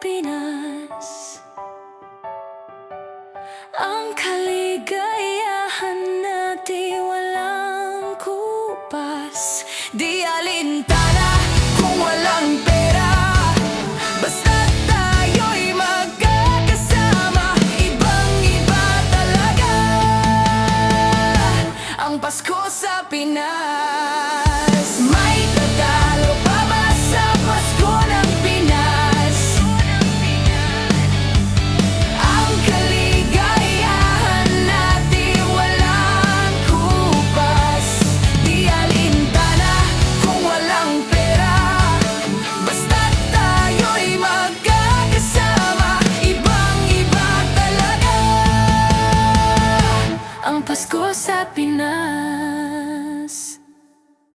Pinas? Ang kaligayahan talaga Ang Pasko sa Pinas